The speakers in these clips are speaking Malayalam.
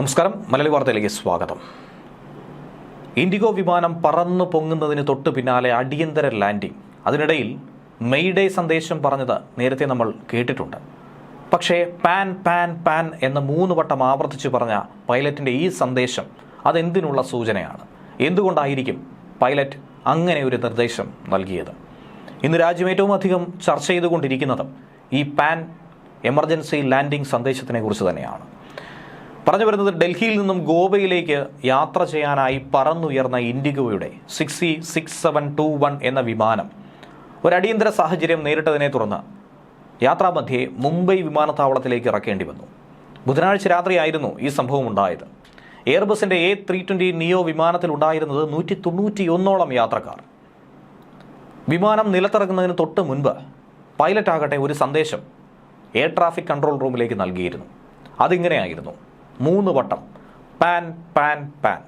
നമസ്കാരം. മലയാളി വാർത്തയിലേക്ക് സ്വാഗതം. ഇൻഡിഗോ വിമാനം പറന്നു പൊങ്ങുന്നതിന് തൊട്ട് പിന്നാലെ അടിയന്തര ലാൻഡിംഗ്. അതിനിടയിൽ മെയ്ഡേ സന്ദേശം പറഞ്ഞത് നേരത്തെ നമ്മൾ കേട്ടിട്ടുണ്ട്. പക്ഷേ പാൻ പാൻ പാൻ എന്ന മൂന്ന് വട്ടം ആവർത്തിച്ച് പറഞ്ഞ പൈലറ്റിന്റെ ഈ സന്ദേശം അതെന്തിനുള്ള സൂചനയാണ്? എന്തുകൊണ്ടായിരിക്കും പൈലറ്റ് അങ്ങനെ ഒരു നിർദ്ദേശം നൽകിയത്? ഇന്ന് രാജ്യം ഏറ്റവും അധികം ചർച്ച ചെയ്തുകൊണ്ടിരിക്കുന്നതും ഈ പാൻ എമർജൻസി ലാൻഡിംഗ് സന്ദേശത്തിനെ കുറിച്ച് തന്നെയാണ്. പറഞ്ഞു വരുന്നത് ഡൽഹിയിൽ നിന്നും ഗോവയിലേക്ക് യാത്ര ചെയ്യാനായി പറന്നുയർന്ന ഇൻഡിഗോയുടെ six C six seven two one എന്ന വിമാനം ഒരു അടിയന്തര സാഹചര്യം നേരിട്ടതിനെ തുടർന്ന് യാത്രാമധ്യേ മുംബൈ വിമാനത്താവളത്തിലേക്ക് ഇറക്കേണ്ടി വന്നു. ബുധനാഴ്ച രാത്രിയായിരുന്നു ഈ സംഭവം ഉണ്ടായത്. എയർബസിന്റെ എ ത്രീ ട്വന്റി നിയോ വിമാനത്തിൽ ഉണ്ടായിരുന്നത് നൂറ്റി തൊണ്ണൂറ്റിയൊന്നോളം യാത്രക്കാർ. വിമാനം നിലത്തിറങ്ങുന്നതിന് തൊട്ട് മുൻപ് പൈലറ്റാകട്ടെ ഒരു സന്ദേശം എയർ ട്രാഫിക് കൺട്രോൾ റൂമിലേക്ക് നൽകിയിരുന്നു. അതിങ്ങനെയായിരുന്നു. മൂന്ന് വട്ടം. Pan pan pan.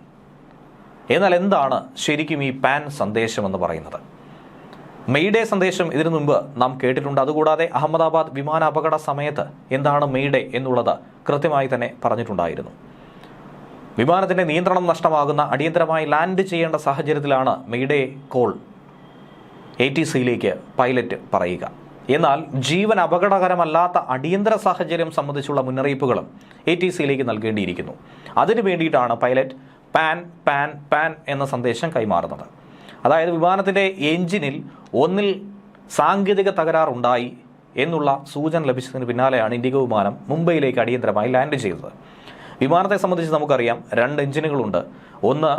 എന്നാൽ എന്താണ് ശരിക്കും ഈ പാൻ സന്ദേശം എന്ന് പറയുന്നത്? മെയ്ഡേ സന്ദേശം ഇതിനു മുമ്പ് നാം കേട്ടിട്ടുണ്ട്. അതുകൂടാതെ അഹമ്മദാബാദ് വിമാന അപകട സമയത്ത് എന്താണ് മെയ്ഡേ എന്നുള്ളത് കൃത്യമായി തന്നെ പറഞ്ഞിട്ടുണ്ടായിരുന്നു. വിമാനത്തിന്റെ നിയന്ത്രണം നഷ്ടമാകുന്ന അടിയന്തരമായി ലാൻഡ് ചെയ്യേണ്ട സാഹചര്യത്തിലാണ് മെയ്ഡേ കോൾ എ ടി സിയിലേക്ക് പൈലറ്റ് പറയുക. എന്നാൽ ജീവൻ അപകടകരമല്ലാത്ത അടിയന്തര സാഹചര്യം സംബന്ധിച്ചുള്ള മുന്നറിയിപ്പുകളും എ ടി സിയിലേക്ക് നൽകേണ്ടിയിരിക്കുന്നു. അതിനു വേണ്ടിയിട്ടാണ് പൈലറ്റ് പാൻ പാൻ പാൻ എന്ന സന്ദേശം കൈമാറുന്നത്. അതായത് വിമാനത്തിന്റെ എഞ്ചിനിൽ ഒന്നിൽ സാങ്കേതിക തകരാറുണ്ടായി എന്നുള്ള സൂചന ലഭിച്ചതിന് പിന്നാലെയാണ് ഇൻഡിഗോ വിമാനം മുംബൈയിലേക്ക് അടിയന്തരമായി ലാൻഡ് ചെയ്തത്. വിമാനത്തെ സംബന്ധിച്ച് നമുക്കറിയാം രണ്ട് എഞ്ചിനുകളുണ്ട്. ഒന്ന്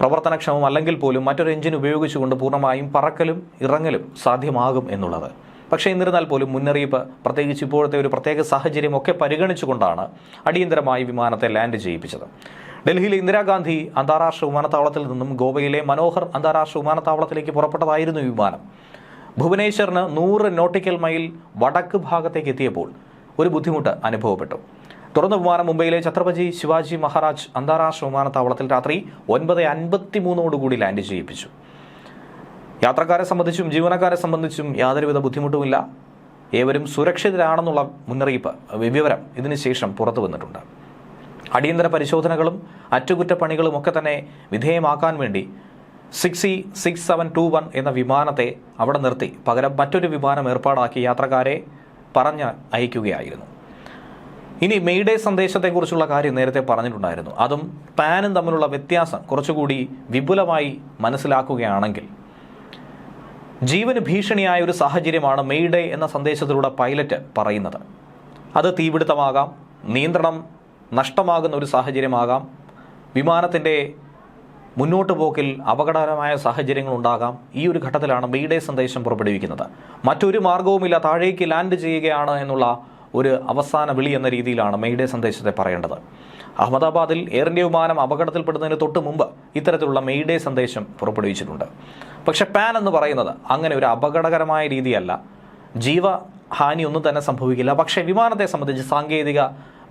പ്രവർത്തനക്ഷമം അല്ലെങ്കിൽ പോലും മറ്റൊരു എഞ്ചിൻ ഉപയോഗിച്ചുകൊണ്ട് പൂർണമായും പറക്കലും ഇറങ്ങലും സാധ്യമാകും എന്നുള്ളത്. പക്ഷേ എന്നിരുന്നാൽ പോലും മുന്നറിയിപ്പ് പ്രത്യേകിച്ച് ഇപ്പോഴത്തെ ഒരു പ്രത്യേക സാഹചര്യം ഒക്കെ പരിഗണിച്ചുകൊണ്ടാണ് അടിയന്തരമായി വിമാനത്തെ ലാൻഡ് ചെയ്യിപ്പിച്ചത്. ഡൽഹിയിലെ ഇന്ദിരാഗാന്ധി അന്താരാഷ്ട്ര വിമാനത്താവളത്തിൽ നിന്നും ഗോവയിലെ മനോഹർ അന്താരാഷ്ട്ര വിമാനത്താവളത്തിലേക്ക് പുറപ്പെട്ടതായിരുന്നു വിമാനം. ഭുവനേശ്വറിന് നൂറ് നോട്ടിക്കൽ മൈൽ വടക്ക് ഭാഗത്തേക്ക് എത്തിയപ്പോൾ ഒരു ബുദ്ധിമുട്ട് അനുഭവപ്പെട്ടു. തുറന്ന വിമാനം മുംബൈയിലെ ഛത്രപതി ശിവാജി മഹാരാജ് അന്താരാഷ്ട്ര വിമാനത്താവളത്തിൽ രാത്രി ഒൻപത് അൻപത്തി മൂന്നോടുകൂടി ലാൻഡ് ചെയ്യിപ്പിച്ചു. യാത്രക്കാരെ സംബന്ധിച്ചും ജീവനക്കാരെ സംബന്ധിച്ചും യാതൊരുവിധ ബുദ്ധിമുട്ടുമില്ല. ഏവരും സുരക്ഷിതരാണെന്നുള്ള മുന്നറിയിപ്പ് വിവരം ഇതിനുശേഷം പുറത്തു വന്നിട്ടുണ്ട്. അടിയന്തര പരിശോധനകളും അറ്റകുറ്റപ്പണികളും ഒക്കെ തന്നെ വിധേയമാക്കാൻ വേണ്ടി six E six seven two one എന്ന വിമാനത്തെ അവിടെ നിർത്തി പകരം മറ്റൊരു വിമാനം ഏർപ്പാടാക്കി യാത്രക്കാരെ പറഞ്ഞ് അയക്കുകയായിരുന്നു. ഇനി മെയ്ഡേ സന്ദേശത്തെക്കുറിച്ചുള്ള കാര്യം നേരത്തെ പറഞ്ഞിട്ടുണ്ടായിരുന്നു. അതും പാനും തമ്മിലുള്ള വ്യത്യാസം കുറച്ചുകൂടി വിപുലമായി മനസ്സിലാക്കുകയാണെങ്കിൽ ജീവന് ഭീഷണിയായ ഒരു സാഹചര്യമാണ് മെയ്ഡേ എന്ന സന്ദേശത്തിലൂടെ പൈലറ്റ് പറയുന്നത്. അത് തീപിടുത്തമാകാം നിയന്ത്രണം നഷ്ടമാകുന്ന ഒരു സാഹചര്യമാകാം വിമാനത്തിന്റെ മുന്നോട്ട് പോക്കിൽ അപകടകരമായ സാഹചര്യങ്ങൾ ഉണ്ടാകാം. ഈ ഒരു ഘട്ടത്തിലാണ് മെയ്ഡേ സന്ദേശം പുറപ്പെടുവിക്കുന്നത്. മറ്റൊരു മാർഗവുമില്ല താഴേക്ക് ലാൻഡ് ചെയ്യുകയാണ് എന്നുള്ള ഒരു അവസാന വിളി എന്ന രീതിയിലാണ് മെയ്ഡേ സന്ദേശത്തെ പറയേണ്ടത്. അഹമ്മദാബാദിൽ എയർ ഇന്ത്യ വിമാനം അപകടത്തിൽപ്പെടുന്നതിന് തൊട്ട് മുമ്പ് ഇത്തരത്തിലുള്ള മെയ്ഡേ സന്ദേശം പുറപ്പെടുവിച്ചിട്ടുണ്ട്. പക്ഷെ പാൻ എന്ന് പറയുന്നത് അങ്ങനെ ഒരു അപകടകരമായ രീതിയല്ല. ജീവഹാനി ഒന്നും തന്നെ സംഭവിക്കില്ല. പക്ഷേ വിമാനത്തെ സംബന്ധിച്ച് സാങ്കേതിക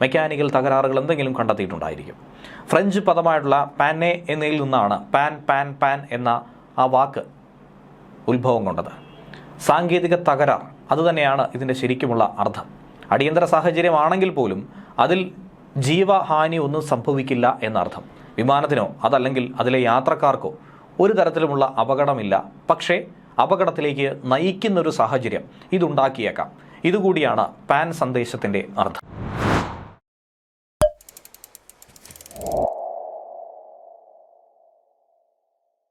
മെക്കാനിക്കൽ തകരാറുകൾ എന്തെങ്കിലും കണ്ടെത്തിയിട്ടുണ്ടായിരിക്കും. ഫ്രഞ്ച് പദമായിട്ടുള്ള പാനെ എന്നതിൽ നിന്നാണ് പാൻ പാൻ പാൻ എന്ന ആ വാക്ക് ഉത്ഭവം കൊണ്ടത്. സാങ്കേതിക തകരാർ അതുതന്നെയാണ് ഇതിന്റെ ശരിക്കുമുള്ള അർത്ഥം. അടിയന്തര സാഹചര്യമാണെങ്കിൽ പോലും അതിൽ ജീവഹാനി ഒന്നും സംഭവിക്കില്ല എന്നർത്ഥം. വിമാനത്തിനോ അതല്ലെങ്കിൽ അതിലെ യാത്രക്കാർക്കോ ഒരു തരത്തിലുമുള്ള അപകടമില്ല. പക്ഷേ അപകടത്തിലേക്ക് നയിക്കുന്നൊരു സാഹചര്യം ഇതുണ്ടാക്കിയേക്കാം. ഇതുകൂടിയാണ് പാൻ സന്ദേശത്തിന്റെ അർത്ഥം.